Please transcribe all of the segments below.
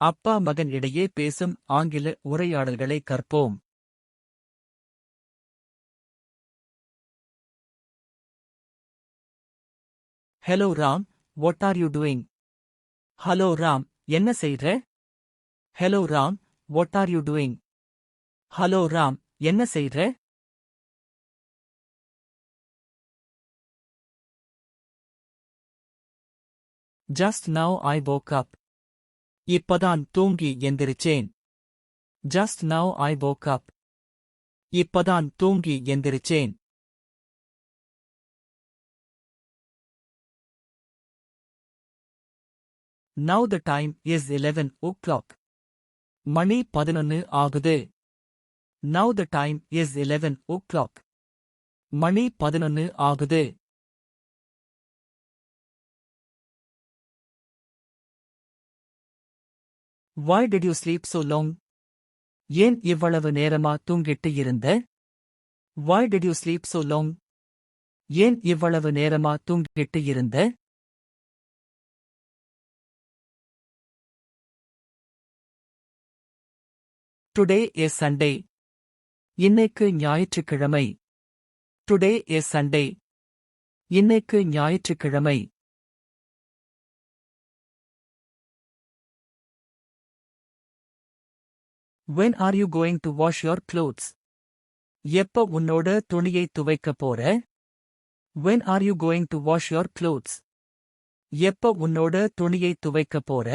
அப்பா மகன் இடையே பேசும் ஆங்கில உரையாடல்களை கற்போம். Hello Ram what are you doing hello Ram என்ன செய்ற? Hello Ram what are you doing hello Ram என்ன செய்ற? Just now I woke up. இப்பதான் தூங்கி எந்திரிச்சேன். ஜஸ்ட் நவ் ஐ வோக் அப் இப்பதான் தூங்கி எந்திரிச்சேன். Now the time is o'clock மணி பதினொன்னு ஆகுது. Now the time is o'clock மணி பதினொன்னு ஆகுது. Why did you sleep so long ஏன் இவ்வளவு நேரமா தூங்கிட்டு இருந்த why did you sleep so long ஏன் இவ்வளவு நேரமா தூங்கிட்டு இருந்த டுடே எ சண்டே இன்னைக்கு ஞாயிற்றுக்கிழமை டுடே எ சண்டே இன்னைக்கு ஞாயிற்றுக்கிழமை when are you going to wash your clothes எப்ப உன்னோட துணியை துவைக்க போற when are you going to wash your clothes எப்ப உன்னோட துணியை துவைக்க போற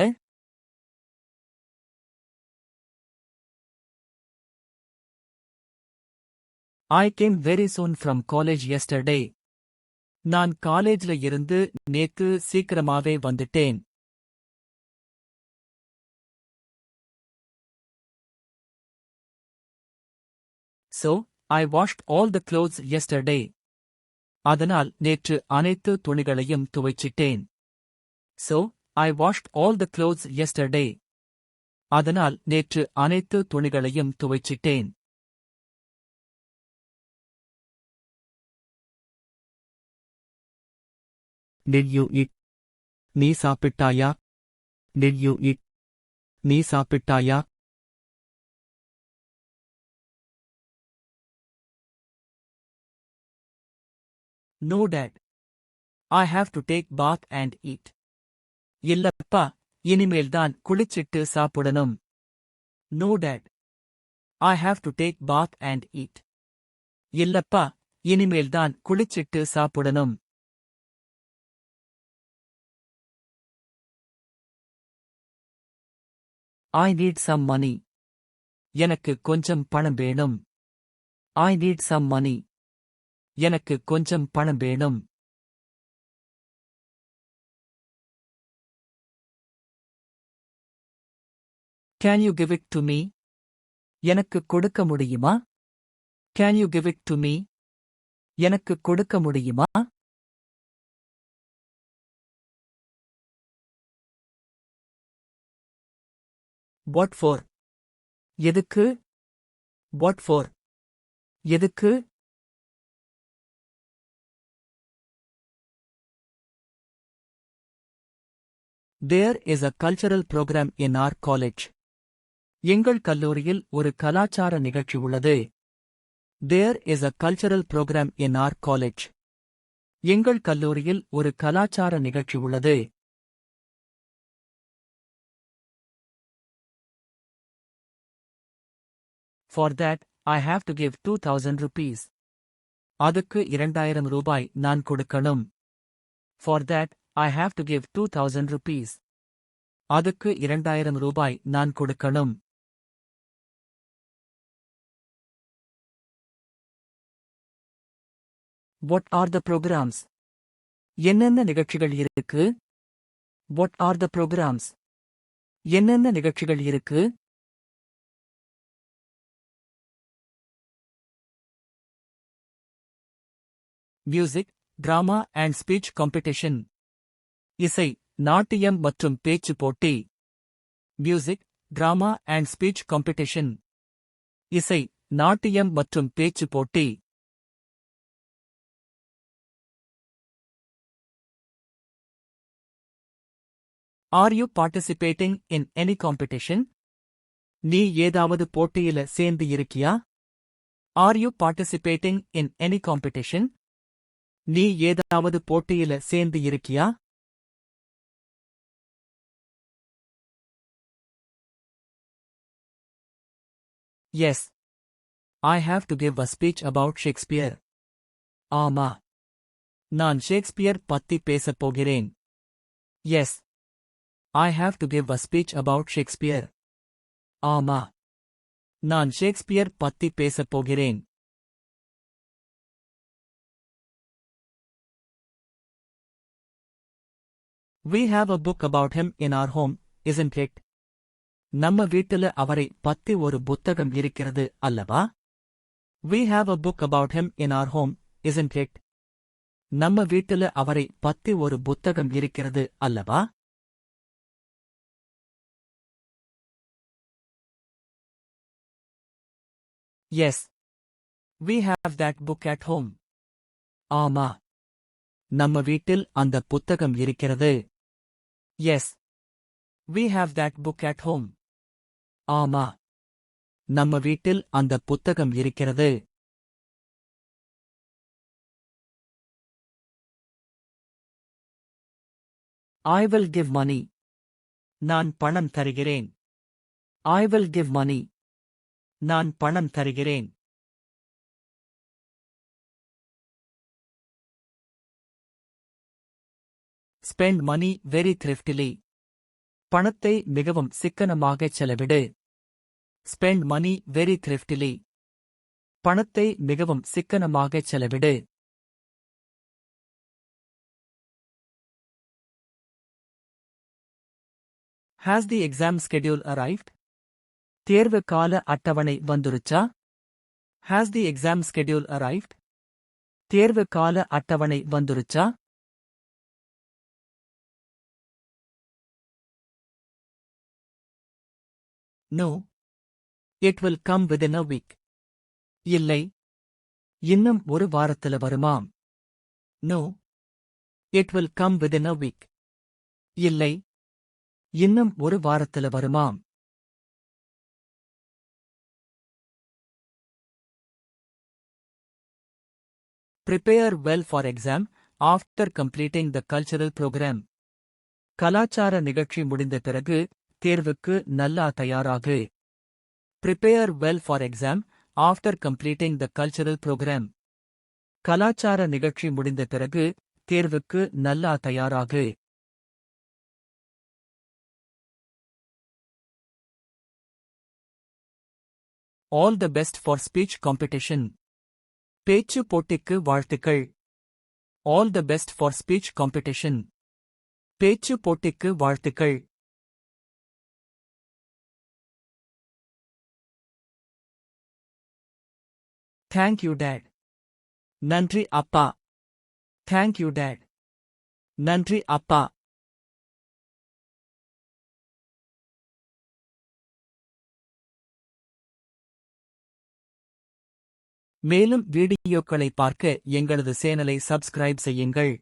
I came very soon from college yesterday நான் காலேஜ்ல இருந்து நேத்து சீக்கிரமாவே வந்துட்டேன் so I washed all the clothes yesterday அதனால் நேற்று அனைத்து துணிகளையும் துவைச்சிட்டேன் so I washed all the clothes yesterday அதனால் நேற்று அனைத்து துணிகளையும் துவைச்சிட்டேன் Did you eat? நீ சாப்பிட்டாயா? Did you eat? நீ சாப்பிட்டாயா? No dad I have to take bath and eat இல்லப்பா இனிமேல் தான் குளிச்சிட்டு சாப்பிடணும் no dad I have to take bath and eat இல்லப்பா இனிமேல் தான் குளிச்சிட்டு சாப்பிடணும் ஐ நீட் சம் மணி எனக்கு கொஞ்சம் பணம் வேணும் ஐ நீட் சம் மணி எனக்கு கொஞ்சம் பணம் வேணும். Can you give it to me எனக்கு கொடுக்க முடியுமா? Can you give it to me எனக்கு கொடுக்க முடியுமா? வாட் ஃபோர் எதுக்கு? வாட் ஃபோர் எதுக்கு? There is a cultural programme in our college எங்கள் கல்லூரியில் ஒரு கலாச்சார நிகழ்ச்சி உள்ளது there is a cultural programme in our college எங்கள் கல்லூரியில் ஒரு கலாச்சார நிகழ்ச்சி உள்ளது for that I have to give two thousand rupees அதுக்கு இரண்டாயிரம் ரூபாய் நான் கொடுக்கணும் for that that, I have to give 2000 rupees. அதுக்கு இரண்டாயிரம் ரூபாய் நான் கொடுக்கணும். What are the programs? என்னென்ன நிகழ்ச்சிகள் இருக்கு? What are the programs? என்னென்ன நிகழ்ச்சிகள் இருக்கு? Music drama and speech competition இசை நாட்டியம் மற்றும் பேச்சு போட்டி. Music drama and speech competition இசை நாட்டியம் மற்றும் பேச்சு போட்டி. Are you participating in any competition நீ ஏதாவது போட்டியில சேர்ந்து இருக்கியா? Are you participating in any competition நீ ஏதாவது போட்டியில சேர்ந்து இருக்கியா? Yes I have to give a speech about Shakespeare ஆமா. நான் ஷேக்ஸ்பியர் பத்தி பேசப் போகிறேன். Yes I have to give a speech about Shakespeare ஆமா. நான் ஷேக்ஸ்பியர் பத்தி பேசப் போகிறேன். We have a book about him in our home, isn't it? நம்ம வீட்டுல அவரை பத்தி ஒரு புத்தகம் இருக்கிறது அல்லவா? We have a book about him in our home isn't it நம்ம வீட்டுல அவரை பத்தி ஒரு புத்தகம் இருக்கிறது அல்லவா? Yes we have that book at home ஆமா. நம்ம வீட்டில் அந்த புத்தகம் இருக்கிறது. Yes we have that book at home ஆமா. நம்ம வீட்டில் அந்த புத்தகம் இருக்கிறது. ஐ வில் கிவ் மணி நான் பணம் தருகிறேன். ஐ வில் கிவ் மணி நான் பணம் தருகிறேன். ஸ்பெண்ட் மணி வெரி த்ரிஃப்டிலி பணத்தை மிகவும் சிக்கனமாக செலவிடு. ஸ்பெண்ட் மணி வெரி த்ரிஃப்டிலி பணத்தை மிகவும் சிக்கனமாக செலவிடு. Has the exam schedule arrived தேர்வு கால அட்டவணை வந்துருச்சா? Has the exam schedule arrived தேர்வு கால அட்டவணை வந்துருச்சா? No it will come within a week இல்லை இன்னும் ஒரு வாரத்துல வருமாம் no it will come within a week இல்லை இன்னும் ஒரு வாரத்துல வருமாம் prepare well for exam after completing the cultural program. கலாச்சார நிகழ்ச்சி முடிந்த பிறகு தேர்வுக்கு நல்லா தயாராகு. Prepare well for exam after completing the cultural programme கலாச்சார நிகழ்ச்சி முடிந்த பிறகு தேர்வுக்கு நல்லா தயாராகு. All the best for speech competition பேச்சு போட்டிக்கு வாழ்த்துக்கள். All the best for speech competition பேச்சு போட்டிக்கு வாழ்த்துக்கள். தேங்க் யூ டேட் நன்றி அப்பா. தேங்க் யூ டேட் நன்றி அப்பா. மேலும் வீடியோக்களை பார்க்க எங்களது சேனலை சப்ஸ்கிரைப் செய்யுங்கள்.